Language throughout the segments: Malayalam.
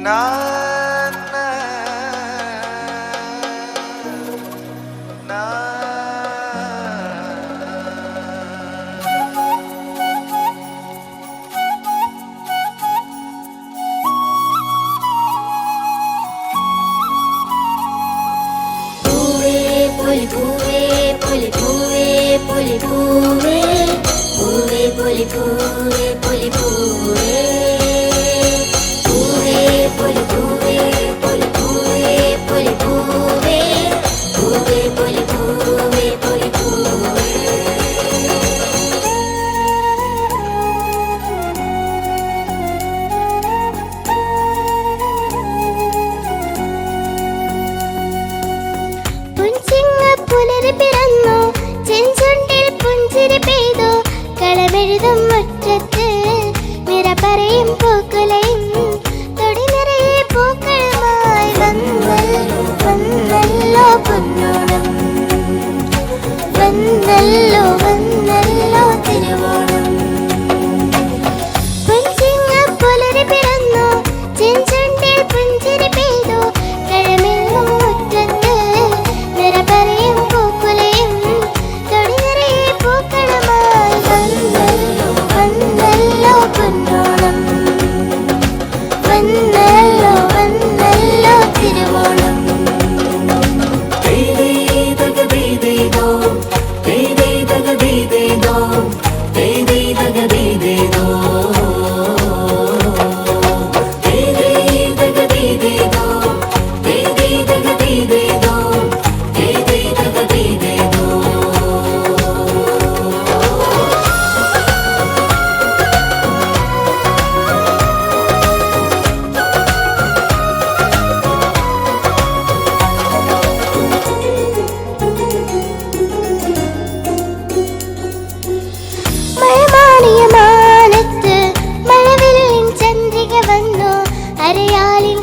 Pull it, pull it, pull it, pull it, pull it, pull it, pull പുലരി പിറന്നു ചെഞ്ചുണ്ടിൽ പുഞ്ചിരി പെയ്തു കളമെഴുതും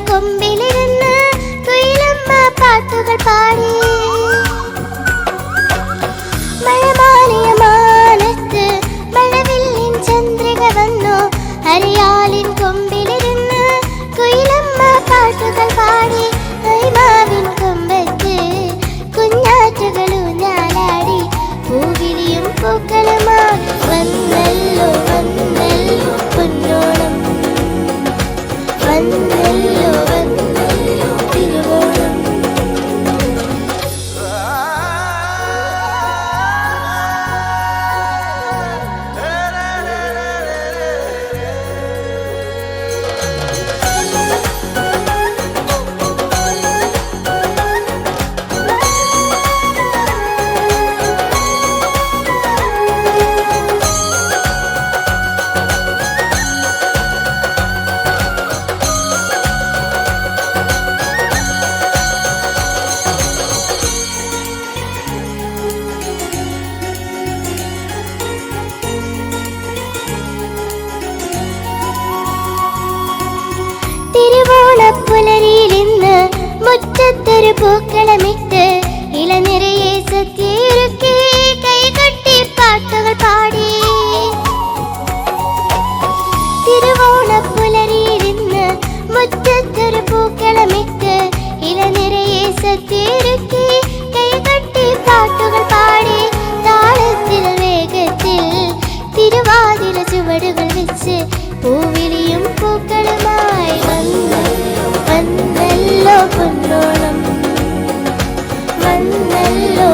കൊമ്പിലിരുന്ന് തുയിലമ്മ പാട്ടുകൾ പാടി. ഓണപ്പുലരിയിലിന്ന് മുറ്റത്തൊരു പൂക്കളമിട്ട് ഇളനിരയെ സത്യയൊരുക്കി കൈകൊട്ടി പാട്ടുകൾ പാടി. തിരുവോണപ്പുലരിയിലിന്ന് മുറ്റത്തൊരു പൂക്കളമിട്ട് ഇളനിരയെ സത്യയൊരുക്കി കൈകൊട്ടി പാട്ടുകൾ പാടി. താളത്തിൽ വേഗത്തിൽ തിരുവാതിര ചുവടുകൾ വെച്ച് പൂക്കളുമായി വന്നല്ലോ കുന്നോളം വന്നല്ലോ